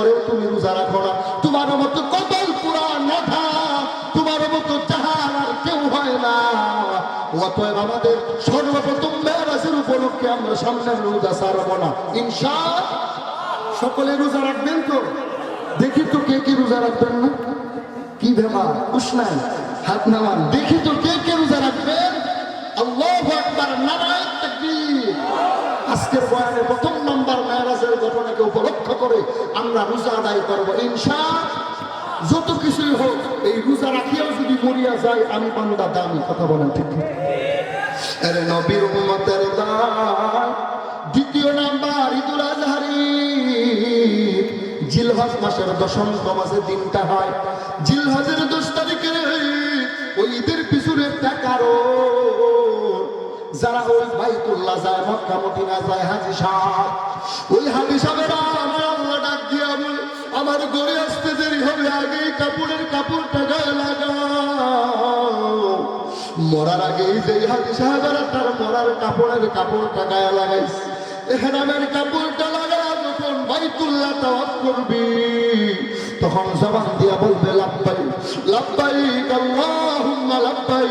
পরেও তুমি রোজা রাখো না। তোমার মতো কপাল পুরা তোমার মতো জাহান কেউ হয় না। অতএব আমাদের সর্বপ্রথম মেয়ারাজের উপলক্ষে আমরা সামনে রোজা সারবো না। ইনশা সকলে রোজা রাখবেন তো? দেখি তো কে কি রোজা রাখবেন না। কি ব্যাপার? উষ্ণায় হাত নামান। দেখি তো কে কে রোজা রাখবেন। আল্লাহ আকবার নারায়ণ তাকবীর। আজকের বয়ানে প্রথম করে আমরা রোজা আদায় করব। ইনশা যত কিছুই হোক, এই রোজা রাখিয়াও যদি মরিয়া যায়, আমি বান্দা দামি কথা বলেন ঠিক নবীর দ্বিতীয় নাম্বার, ঈদুল আজহারি। জিলহজ মাসের দশম দিনটা হয়। জিলহজের দশ ওই ঈদের পিছনে টাকারও যারা ওই বাইতুল্লাহ যায়, মক্কা, মদিনা যায়, হাজি সাহেব। ওই হাজি সাহেবেরা আমার গড়ে আসতে দেরি হবে, আগে কাপড়ের কাপড়টা গায়ে লাগাও মরার আগে যে হাজি সাহেবেরা তার মরার কাপড়ের কাপড়টা গায়ে লাগাইছে। আমার কাপড়টা লাগা যখন বাইতুল্লাহ তাওয়াফ করবি। তখন জবান দিয়া বলবে লাব্বাই লাব্বাই আল্লাহুম্মা লাব্বাই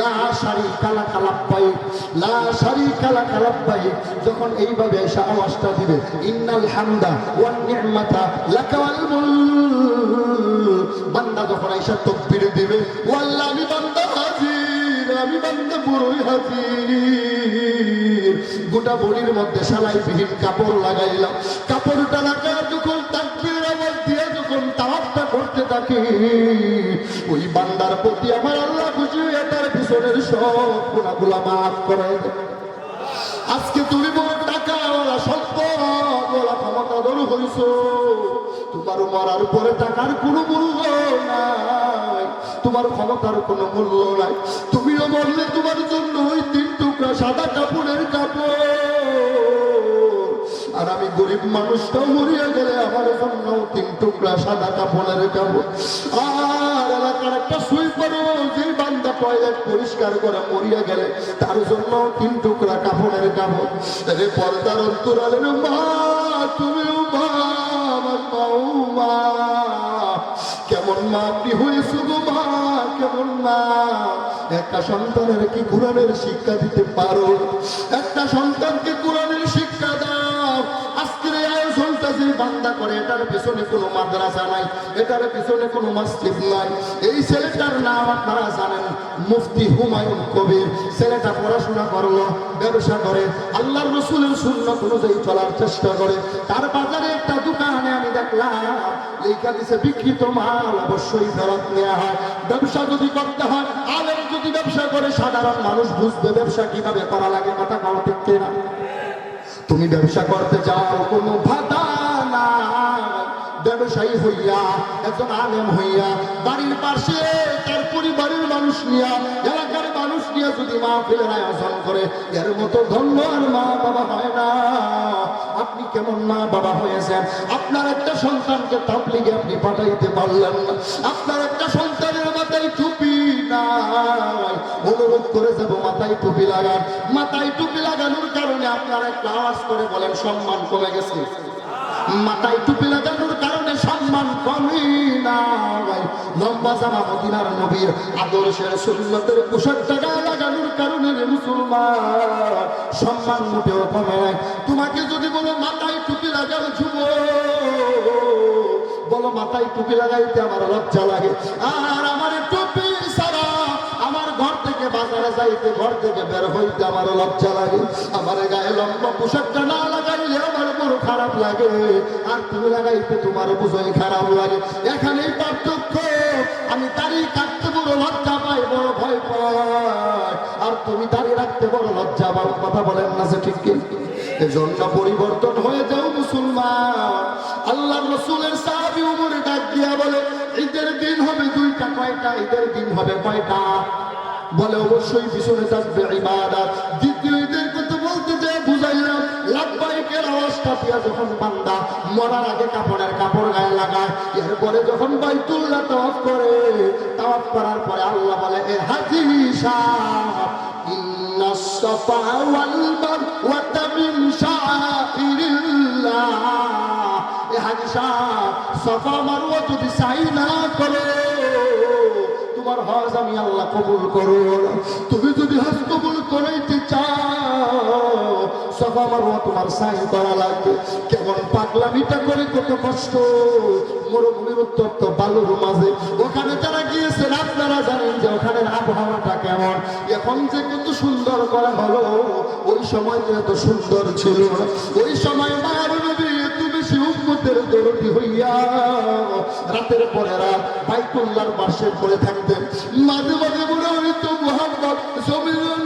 লা শারীকা লাকা লাব্বাই লা শারীকা লাকা লাব্বাই যখন এইভাবে এসে আওয়াজটা দিবে, ইন্নাল হামদা ওয়ান বান্দা যখন এসে তকবীর দিবে আমি বান্দা হাজির, আমি বান্দা হাজির। গোটা বড়ির মধ্যে সালাই বিহীন কাপড় লাগাইলাম। ওই বান্দার প্রতি আমার আল্লাহ খুশি হয়ে তার পিছনের সব গুণাগুলা মাফ করে আজকে তুমি বড় টাকাওয়ালা সম্পদওয়ালা ক্ষমতাধর হইছ। তোমার মরার পরে টাকার কোনো মূল্য নাই, তোমার ক্ষমতার কোনো মূল্য নাই। তুমিও বললে তোমার জন্য ওই তিন টুকরা সাদা কাপড়ের কাপড়। আর আমি গরিব মানুষটাও মরিয়া গেলে আমার জন্য তিন টুকরা সাদা কাপড়ের কাপড়। আর এলাকার একটা সুই যে বান্দা টয়লেট পরিষ্কার করে মরিয়া গেলে তার জন্য তিন টুকরা কাপড়ের কাপড়। রে পর্দার অন্তরালের মা তুমিও মা আমার মাও মা কেমন মা আপনি হয়েছো গো মা, কেমন মা? একটা সন্তানের কি কোরআনের শিক্ষা দিতে পারো? একটা সন্তানকে এটার পিছনে কোনো মাদ্রাসা নাই, এটার পিছনে কোনো মসজিদ নাই। এই ছেলেটার নাম আপনারা জানেন, মুফতি হুমায়ুন কবির। ছেলেটা পড়াশোনা করল, ব্যবসা করে। আল্লাহর রসুলের সুন্নত অনুযায়ী চলার চেষ্টা করে। তার বাজারে একটা দোকানে আমি দেখলাম, লেখা দিছে বিকৃত মাল অবশ্যই ফেরত নেওয়া হয়। ব্যবসা যদি করতে হয় আলের যদি ব্যবসা করে, সাধারণ মানুষ বুঝবে ব্যবসা কীভাবে করা লাগে, কথা কাউ ঠিক না তুমি ব্যবসা করতে চাও কোনো ভাতা ব্যবসায়ী হইয়া, একজন আলেম হইয়া, বাড়ির পাশে তার পরিবারের মানুষ নিয়া, এলাকার মানুষ নিয়ে যদি মা ফেলের আয়োজন করে, এর মতো ধন্য আর মা বাবা হয় না। আপনি কেমন মা বাবা হয়েছেন? আপনার একটা সন্তানকে তাবলিগে আপনি পাঠাইতে পারলেন আপনার একটা সন্তানের মাথায় টুপি নাই। অনুরোধ করে যাব, মাথায় টুপি লাগান। মাথায় টুপি লাগানোর কারণে আপনারা একটু আওয়াজ করে বলেন, সম্মান কমে গেছে। মাথায় টুপি লাগানোর সম্মান কমে নাই। লম্বা জামা মদিনার নবীর আদর্শের সুন্নতের পোশাকটা গায়ে লাগানোর কারণে রে মুসলমান, সম্মান মোটেও কমে নাই। তোমাকে যদি বলো, মাথায় টুপি লাগানো যুব বলো, মাথায় টুপি লাগাইতে আমার লজ্জা লাগে। আর আমার টুপি সারা আমার ঘর থেকে বাজারে যাইতে, ঘর থেকে বের হইতে আমার লজ্জা লাগে। আমার গায়ে লম্বা পোশাকটা না খারাপ লাগে। আর তুমি লাগাইতে তোমার খারাপ লাগে। পার্থক্য। আমি কাটতে বড় লজ্জা পাই, বড় ভয় পাই। আর তুমি রাখতে বড় লজ্জা কথা বলেন না যে ঠিক এজন্য পরিবর্তন হয়ে যাও মুসলমান। আল্লাহ রসুলের সাহাবি উমরে ডাক দিয়া বলে, ঈদের দিন হবে দুইটা, কয়টা? ঈদের দিন হবে কয়টা? বলে, অবশ্যই পিছনে থাকবে ইবাদত। দ্বিতীয় ঈদের কথা বলতে যে বুঝাইলাম। নাকের আওয়াজটা দিয়ে যখন বান্দা মরার আগে কাপড়ের কাপড় গায়ে লাগায়, এরপরে যখন বাইতুল্লা তওয়াফ করে, তওয়াফ করার পরে আল্লাহ বলে, এ হাজি সাহ ইন্না সাফা ওয়াল এ হাজি সাহ সাফা মারওয়া যদি সাই করে, তোমার হজ আমি আল্লাহ কবুল করো তুমি যদি হজ কবুল করাইতে চাও সফা মারুয়া, তোমার সাই করা লাগবে। কেমন পাগলামিটা করে কত কষ্ট। মরুভূমির উত্তপ্ত বালুর মাঝে। ওখানে যারা গিয়েছেন, আপনারা জানেন যে ওখানের আবহাওয়াটা কেমন। এখন যে কত সুন্দর করা হলো, ওই সময় যে এত সুন্দর ছিল। ওই সময় মার নবী এত বেশি উম্মতের দরদি হইয়া রাতের পরে রাত বাইতুল্লাহর পাশে পড়ে থাকতেন। মাঝে মাঝে মনে হইতো মোহাম্মদ নাই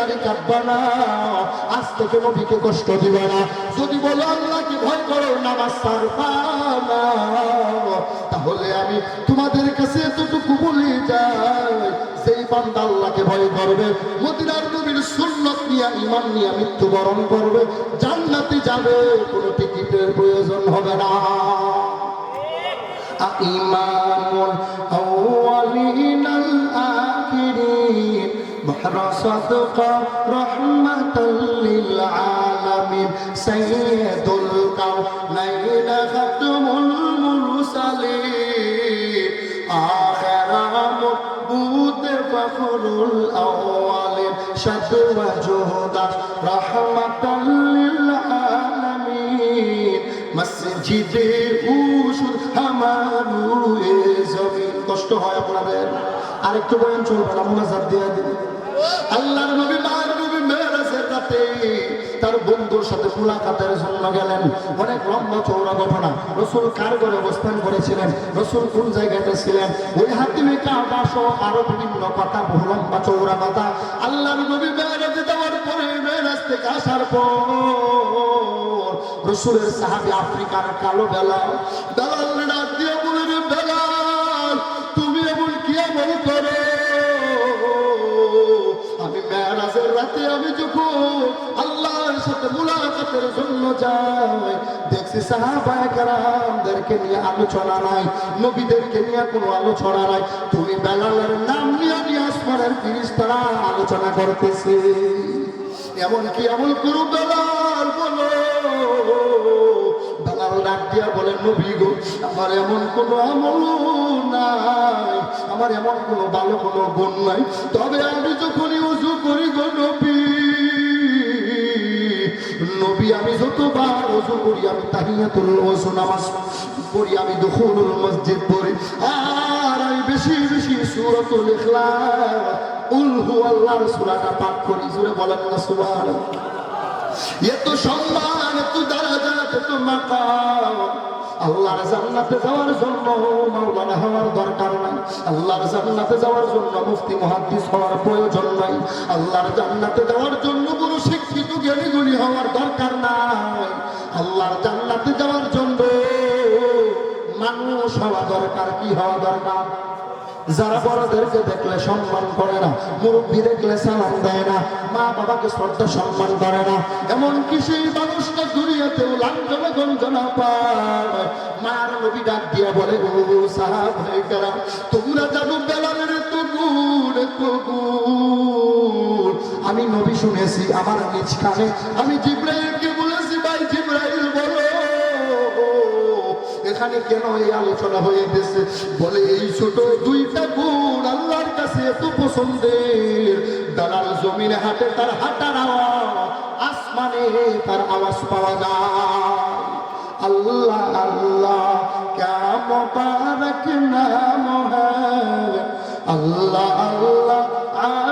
তারি কাটবা না আজ থেকে নবীকে কষ্ট দিবা না। যদি বলো আল্লাহকে ভয় করো, নামাজ সারবা তাহলে আমি তোমাদের কাছে এতটুকু বলি যাই সেই বান্দা আল্লাহকে ভয় করবে, মদিনার নবীর সুন্নত নিয়া ইমান নিয়া মৃত্যুবরণ করবে, জান্নাতে যাবে, কোনো টিকিটের প্রয়োজন হবে না। ইমামুল আউয়ালিন। بحر صدق رحمة للعالمين سيد الكونين ختم المرسلين آخر مقبوض فخر الأولين شد وجهد رحمة للعالمين মসজিদে উসুর হামারু এ জমিন কষ্ট হয় আপনাদের আরেকটু বয়ান চলবে না মুনাজাত দিয়ে দিন আল্লাহর নবী, মায়ের নবী মেরাজের রাতে তার বন্ধুর সাথে মুলাকাতের জন্য গেলেন। অনেক লম্বা চৌড়া ঘটনা। রসুল কার ঘরে অবস্থান করেছিলেন? রসুল কোন জায়গাতে ছিলেন? ওই হাতিমে কাবা সহ আরও বিভিন্ন কথা, বহু লম্বা চৌড়া কথা। আল্লাহর নবী মেরাজে যাওয়ার পরে মেরাজ থেকে আসার পর রসুলের সাহাবি আফ্রিকার কালো বেলাল বেলাল রাতে আমি যখন আল্লাহর সাথে মুলাকাতের জন্য যাই, দেখছি সাহাবায়ে কেরামদেরকে নিয়ে আলোচনা নাই, নবীদেরকে নিয়ে কোনো আলোচনা নাই। তুমি বেলালের নাম নিয়ে নিয়ে আসমানের ফিরিস্তারা আলোচনা করতেছে। এমন কি আমল করু বেলাল, বলো। বেলাল ডাক দিয়া বলেন নবী গো, আমার এমন কোনো আমল নাই, আমার এমন কোনো ভালো কোনো গুণ নাই। তবে আমি যখনই আমি যতবার ওযু করি আমি তাহিয়াতুল ওযু নামাজ পড়ি, আমি দুখুলুল মসজিদ পড়ি। আর আমি বেশি বেশি সূরাতুল ইখলাস, উল হুয়াল্লাহর সূরাটা পাঠ করি জুড়ে বলেন না সুবহানাল্লাহ। এত সম্মান, এত দারাজাত এত মাকাম। আল্লাহর জান্নাতে যাওয়ার জন্য মাওলানা হওয়ার দরকার নাই। আল্লাহর জান্নাতে যাওয়ার জন্য মুফতি, মুহাদ্দিস হওয়ার প্রয়োজন নাই। আল্লাহর জান্নাতে যাওয়ার জন্য কোনো শিক্ষিত জ্ঞানী হওয়ার দরকার নাই। আল্লাহর জান্নাতে যাওয়ার জন্য মানুষ হওয়া দরকার, কি হওয়া দরকার? যারা বড়দেরকে দেখলে সম্মান করে না, মুরব্বী দেখলে সালাম দেয় না, মা বাবাকে শ্রদ্ধা সম্মান করে না, এমনকি সেই মানুষটা দুনিয়াতেও লাঞ্ছনা গঞ্জনা পায়। মার নবী ডাক দিয়া বলে ও সাহাব তোমরা জানো বেলালের তো গুণ নবী শুনেছি, আমার নিজ কানে। আমি জিব্রাইলকে বলেছি, ভাই জিব্রাইল, বলো। এখানে কেন এই আলোচনা হয়ে গেছে? বলে, এই ছোট দুইটা গুণ আল্লাহর কাছে এত পছন্দের। দালাল জমিনে হাটে, তার হাঁটার আওয়াজ আসমানে, তার আওয়াজ পাওয়া যায়। আল্লাহ আল্লাহ, কেমন পারক নাম হ্যাঁ আল্লাহ আল্লাহ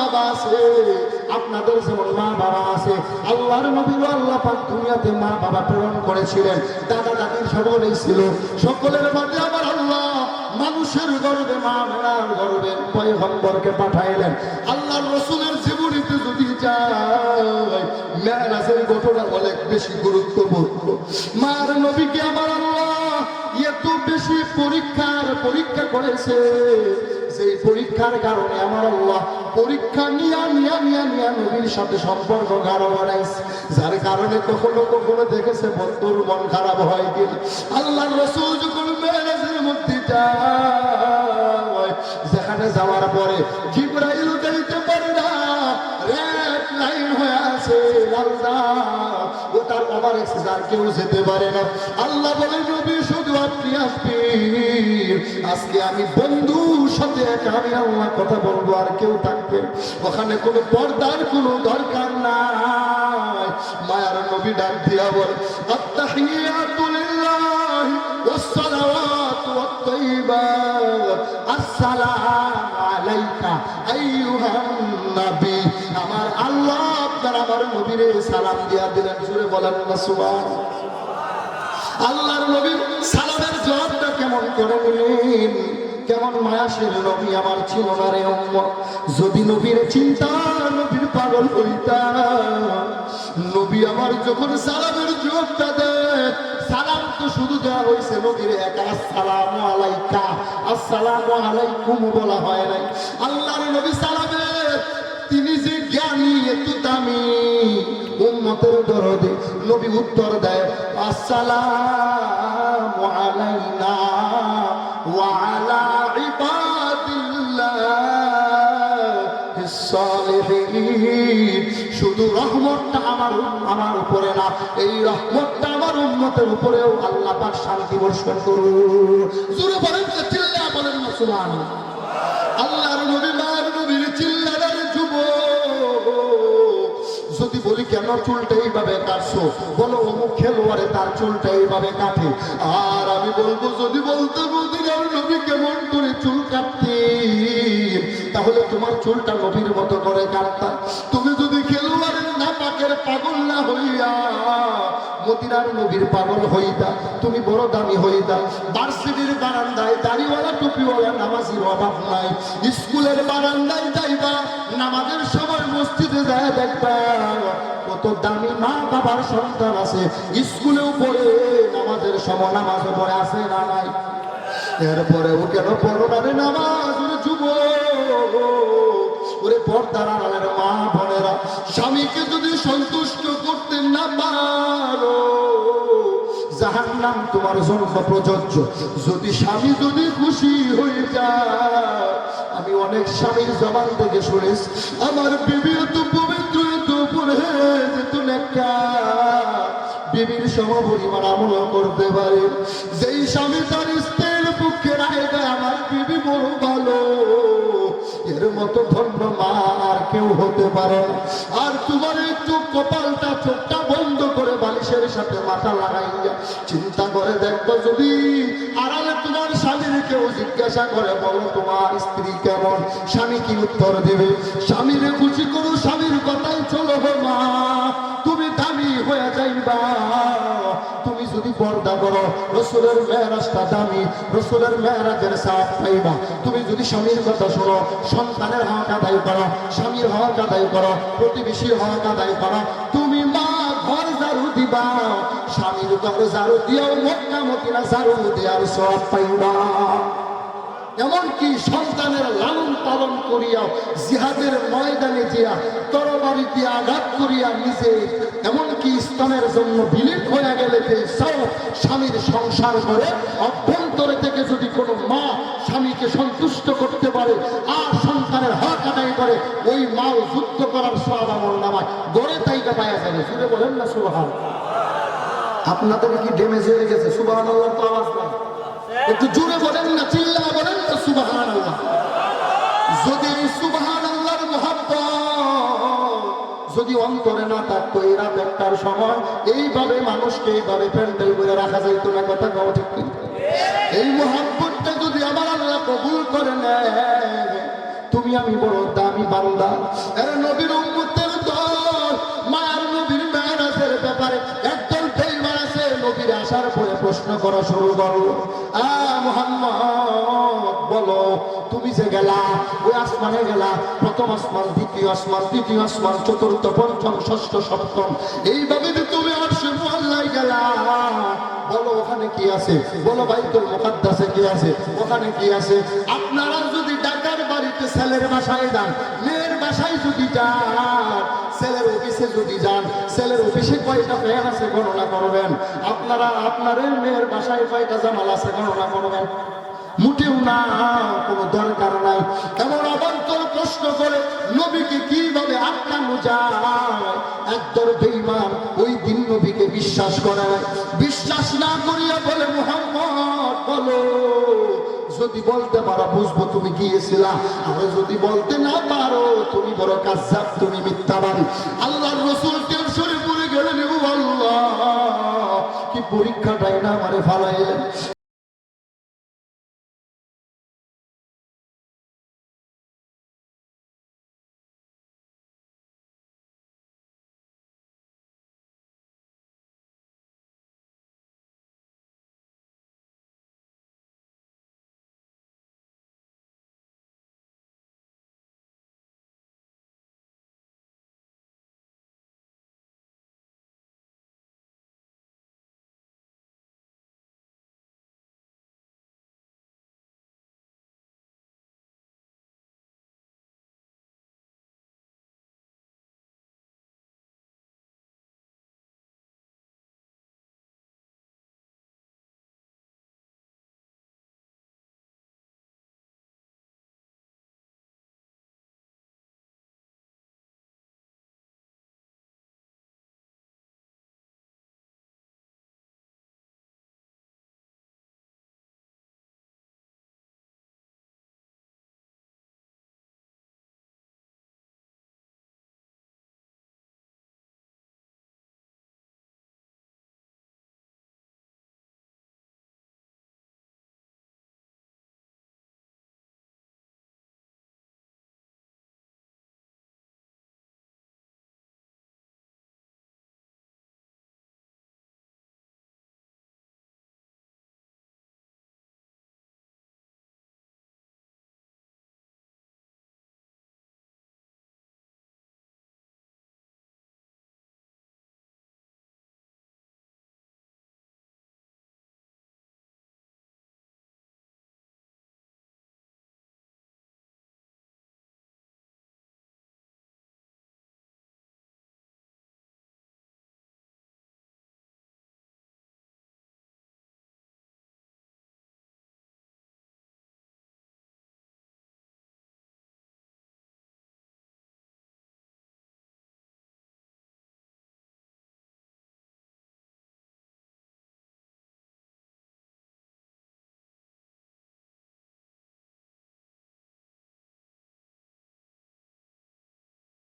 বাবা আছে, আপনাদের যেমন মা বাবা আছে। আল্লাহর নবীর আল্লাহ পাক দুনিয়াতে মা বাবা প্রেরণ করেছিলেন। দাদা দাদির সকলেই ছিল। সকলের আমার আল্লাহ মানুষের গর্বে মা মেলার গর্বে পয়গম্বরকে পাঠাইলেন। রসুলের জীবনীতে যদি যায় ঘটনা অনেক বেশি গুরুত্বপূর্ণ। মার নবীকে আমার আল্লাহ এত বেশি পরীক্ষার পরীক্ষা করেছে। সেই পরীক্ষার কারণে আমার আল্লাহ পরীক্ষা নিয়া নিয়া নিয়া নিয়া নবীর সাথে সম্পর্ক গাঢ় বানাইছে। যার কারণে কখনো কখনো দেখেছে বন্ধুর মন খারাপ হয় কিনা আল্লাহ রসুল যখন মধ্যে যেখানে যাওয়ার পরে জিব্রাইল যাইতে পারে না, রেড লাইন হয়ে আছে আল্লাহ ও তার ওভার এক্সেস কেউ যেতে পারে না আল্লাহ বলে নবী শুধু আপনি আসবেন আজকে আমি বন্ধুর সাথে একা আমি আল্লাহ কথা বলবো আর কেউ থাকবে ওখানে কোনো পর্দার কোনো দরকার নাই মায়ার নবী ডাক দিয়া বল আত্তাহিয়াতু লিল্লাহ والصلوات والطيبات السلام নবীরে সালাম দিয়া দিলেন, জুড়ে বলেন না, সুবহান। আল্লাহর নবীর সালামের জবাবটা কেমন করে নিলেন? কেমন মায়াসের নবী আমার ছিল না রে যদি নবীর চিন্তা, নবীর পাগল হইতা নবী আমার যখন সালামের জবাবটা দেয়, সালাম তো শুধু দেওয়া হয়েছে নবীর আলাইকা। আসসালামু আলাইকুম বলা হয় নাই। আল্লাহর নবী সালামের, তিনি যে জ্ঞানী এত দামি উম্মতের দরদে নবী উত্তর দেয়, আসসালামু আলাইনা ওয়া আলা ইবাদিল্লাহিস সালিহিন। শুধু রহমতটা আমার আমার উপরে না, এই রহমতটা আমার উম্মতের উপরেও আল্লাহ পাক শান্তি বর্ষণ করুন। জোরে বলেন চিল্লা বলেন না আল্লাহর নবী যদি কেন চুলটা এইভাবে কাটছো? বলো, অমুক খেলোয়াড়ে তার চুলটা এইভাবে কাটে। আর আমি বলব, যদি বলতে আর নবী কেমন করে চুল কাটতে? তাহলে তোমার চুলটা নবীর মতো করে কাটতা তুমি যদি খেলোয়াড়ের না পাকের পাগল না হইয়া মদিনার নবীর পাগল হইতা, তুমি বড় দামি হইতা। ভার্সিটির বারান্দায় দাড়িওয়ালা, টুপিওয়ালা, নামাজির অভাব নাই। স্কুলের বারান্দায় যাইবা, নামাজের সময় মসজিদে যায় দেখবা, কত দামি মা বাবার সন্তান আছে। স্কুলেও পড়ে, নামাজের সময় নামাজও পড়ে, আছে না নাই? এরপরেও কেন পড়ো নামাজ? যুবক, ওরে পর্দার আড়ালের মা স্বামীকে যদি সন্তুষ্ট করতে না পারো জাহান নাম তোমার জন্য প্রযোজ্য। যদি স্বামী যদি খুশি হয়ে যায়, আমি অনেক স্বামীর জবান থেকে শুনেছি, আমার বিবি এত পবিত্র, এত এত নেকা বিবির সমপরিমাণ আমল করতে পারে। যেই স্বামী তার স্ত্রীর পক্ষে রায় আমার বিবি বড় মতো ধন্য মা আর কেউ হতে পারে আর তোমার একটু কপালটা, চোখটা বন্ধ করে বালিশের সাথে মাথা লাগাইয়া চিন্তা করে দেখব যদি আড়ালে তোমার স্বামীর কেউ জিজ্ঞাসা করে, বলো তোমার স্ত্রী কেমন? স্বামী কি উত্তর দেবে? স্বামীরে খুশি পর্দা করো। রসুলের মেয়েরাজটা দামি, রসুলের মেয়েরাজের সাপ পাইবা। তুমি যদি স্বামীর কথা শোনো, সন্তানের হক আদায় করো, স্বামীর হক আদায় করো, প্রতিবেশীর হক আদায় করো। তুমি মা ঘর ঝাড়ু দিবা, স্বামীর ঘর ঝাড়ু দিয়েও মক্কা মতিনা ঝাড়ু দেওয়ার সব পাইবা। এমনকি সন্তানের লালন পালন করিয়া, জিহাদের ময়দানে দিয়া তরবারি দিয়ে আঘাত করিয়া নিজে, এমনকি ইসলামের জন্য বিলীন হয়ে গেলে স্বামীর সংসার করে অভ্যন্তরে থেকে যদি কোনো মা স্বামীকে সন্তুষ্ট করতে পারে, আর সন্তানের হক আদায় করে, ওই মাও যুদ্ধ করার সব আমল নামায়। গড়ে তাই পায়া যাবে। শুনে বলেন না, সুবহান। আপনাদের কি ড্যামেজ হয়ে গেছে? সুবহান আল্লাহ একটু জোরে বলেন না চিল্লা বলেন না সুবহান যদি সুবহান আল্লাহর মহাব্বত যদি অন্তরে না থাকতো, এই রাত একটার সময় এইভাবে মানুষকে এইভাবে প্যান্ডেল করে রাখা যাইতো না, কথা কওয়া ঠিক এই মহাব্বতটা যদি আমার আল্লাহ কবুল করে নেয়, তুমি আমি বড় দামি বান্দা। এরা নবীর উম্মতের দল, মায়ার নবীর মেয়ারাজের ব্যাপারে একদল বেইমান আছে, নবীর আসার পরে প্রশ্ন করা শুরু করল। আ বলো, তুমি যে গেলা, ওই আসমানে গেলা, প্রথম আসমান, দ্বিতীয় আসমান, তৃতীয় আসমান, চতুর্থ, পঞ্চম, ষষ্ঠ, সপ্তম এইভাবে যে তুমি আরশে মোহাল্লায় গেলা। বলো, ওখানে কি আছে? বলো, বাইতুল মুকাদ্দাসে কি আছে? ওখানে কি আছে? আপনারা যদি ঢাকার বাড়িতে ছেলের বাসায় যান, মেয়ের বাসায় যদি যান, ছেলের অফিসে যদি যান, ছেলের অফিসে কয়টা ফ্যান আছে গণনা করবেন? আপনারা, আপনাদের মেয়ের বাসায় কয়টা জামাল আছে গণনা করবেন? মুটেও না, কোনো দরকার নাই। এমন অবান্তর প্রশ্ন করে, নবীকে কীভাবে আটকানো যায়? একদর বেইমান ওই দিন নবীকে বিশ্বাস করে বিশ্বাস না করিয়া বলে, মুহাম্মদ, বলো। যদি বলতে পারো, বুঝব তুমি গিয়েছিলা আর যদি বলতে না পারো, তুমি বড় কাজাব তুমি মিথ্যাবাদী। আল্লাহর রসুল টেনশনে পড়ে গেলেন আল্লাহ, কি পরীক্ষাটাই না আমারে ফালাইলেন?